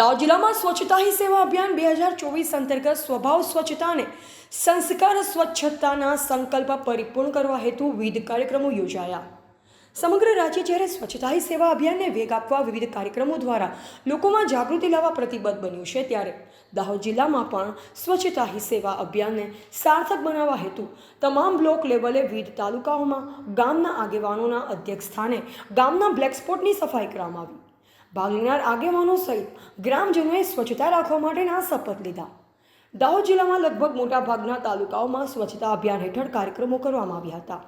દાહોદ જિલ્લામાં સ્વચ્છતા હી સેવા અભિયાન બે હજાર ચોવીસ અંતર્ગત સ્વભાવ સ્વચ્છતાને સંસ્કાર સ્વચ્છતાના સંકલ્પ પરિપૂર્ણ કરવા હેતુ વિવિધ કાર્યક્રમો યોજાયા. સમગ્ર રાજ્ય જ્યારે સ્વચ્છતા હી સેવા અભિયાનને વેગ આપવા વિવિધ કાર્યક્રમો દ્વારા લોકોમાં જાગૃતિ લાવવા પ્રતિબદ્ધ બન્યું છે, ત્યારે દાહોદ જિલ્લામાં પણ સ્વચ્છતા હી સેવા અભિયાનને સાર્થક બનાવવા હેતુ તમામ બ્લોક લેવલે વિવિધ તાલુકાઓમાં ગામના આગેવાનોના અધ્યક્ષ સ્થાને ગામના બ્લેક સ્પોટની સફાઈ કરવામાં આવી. ભાગ લેનાર આગેવાનો સહિત ગ્રામજનોએ સ્વચ્છતા રાખવા માટેના શપથ લીધા. દાહોદ જિલ્લામાં લગભગ મોટાભાગના તાલુકાઓમાં સ્વચ્છતા અભિયાન હેઠળ કાર્યક્રમો કરવામાં આવ્યા હતા,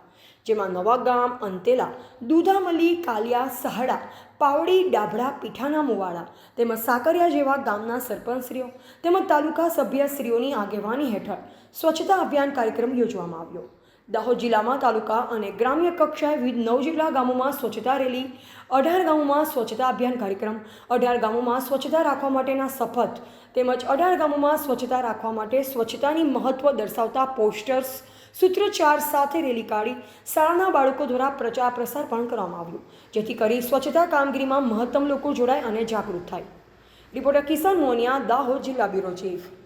જેમાં નવાગામ અંતેલા, દુધામલી, કાલિયા, સહડા, પાવડી, ડાભડા, પીઠાના મુવાડા તેમજ સાકરિયા જેવા ગામના સરપંચશ્રીઓ તેમજ તાલુકા સભ્યશ્રીઓની આગેવાની હેઠળ સ્વચ્છતા અભિયાન કાર્યક્રમ યોજવામાં આવ્યો. દાહોદ જિલ્લામાં તાલુકા અને ગ્રામ્ય કક્ષાએ વિવિધ નવ જેટલા ગામોમાં સ્વચ્છતા રેલી, અઢાર ગામોમાં સ્વચ્છતા અભિયાન કાર્યક્રમ, અઢાર ગામોમાં સ્વચ્છતા રાખવા માટેના શપથ તેમજ અઢાર ગામોમાં સ્વચ્છતા રાખવા માટે સ્વચ્છતાની મહત્વ દર્શાવતા પોસ્ટર્સ સૂત્રોચ્ચાર સાથે રેલી કાઢી શાળાના બાળકો દ્વારા પ્રચાર પ્રસાર પણ કરવામાં આવ્યો, જેથી કરી સ્વચ્છતા કામગીરીમાં મહત્તમ લોકો જોડાય અને જાગૃત થાય. રિપોર્ટર કિશન મોનિયા, દાહોદ જિલ્લા બ્યુરો ચીફ.